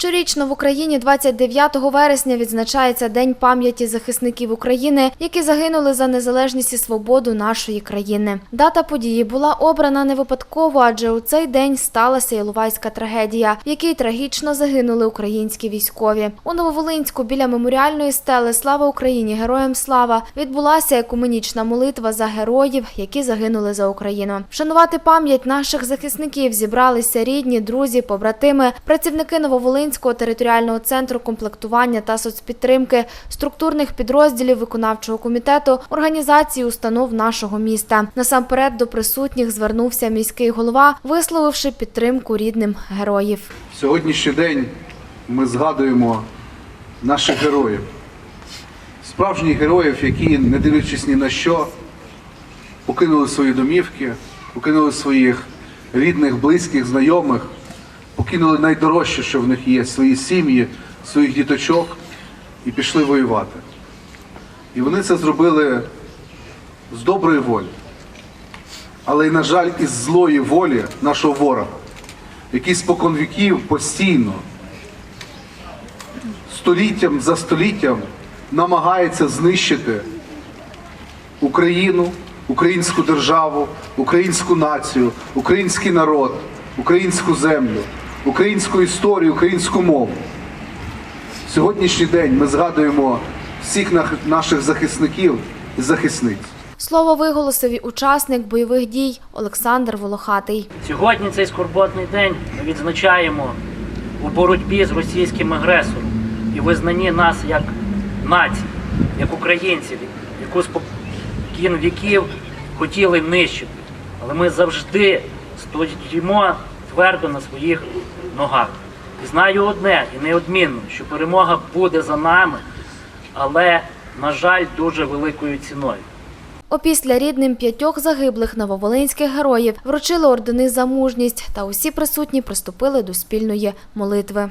Щорічно в Україні 29 вересня відзначається День пам'яті захисників України, які загинули за незалежність і свободу нашої країни. Дата події була обрана не випадково, адже у цей день сталася Іловайська трагедія, в якій трагічно загинули українські військові. У Нововолинську біля меморіальної стели Слава Україні! Героям слава відбулася екуменічна молитва за героїв, які загинули за Україну. Вшанувати пам'ять наших захисників зібралися рідні, друзі, побратими, працівники Нововолинського територіального центру комплектування та соцпідтримки, структурних підрозділів виконавчого комітету, організацій, установ нашого міста. Насамперед до присутніх звернувся міський голова, висловивши підтримку рідним героїв. Сьогоднішній день ми згадуємо наших героїв, справжніх героїв, які, не дивлячись ні на що, покинули свої домівки, покинули своїх рідних, близьких, знайомих, покинули найдорожче, що в них є, свої сім'ї, своїх діточок і пішли воювати. І вони це зробили з доброї волі, але й, на жаль, із злої волі нашого ворога який спокон віків постійно, століттям за століттям намагається знищити Україну, українську державу, українську націю, український народ, українську землю, українську історію, українську мову. Сьогоднішній день ми згадуємо всіх наших захисників і захисниць. Слово виголосив учасник бойових дій Олександр Волохатий. Сьогодні цей скорботний день ми відзначаємо у боротьбі з російським агресором і визнанні нас як нації, як українців, яку спокін віків хотіли нищити. Але ми завжди стоїмо твердо на своїх ногах. І знаю одне і неодмінно, що перемога буде за нами, але, на жаль, дуже великою ціною. Опісля рідним п'ятьох загиблих нововолинських героїв вручили ордени за мужність, та усі присутні приступили до спільної молитви.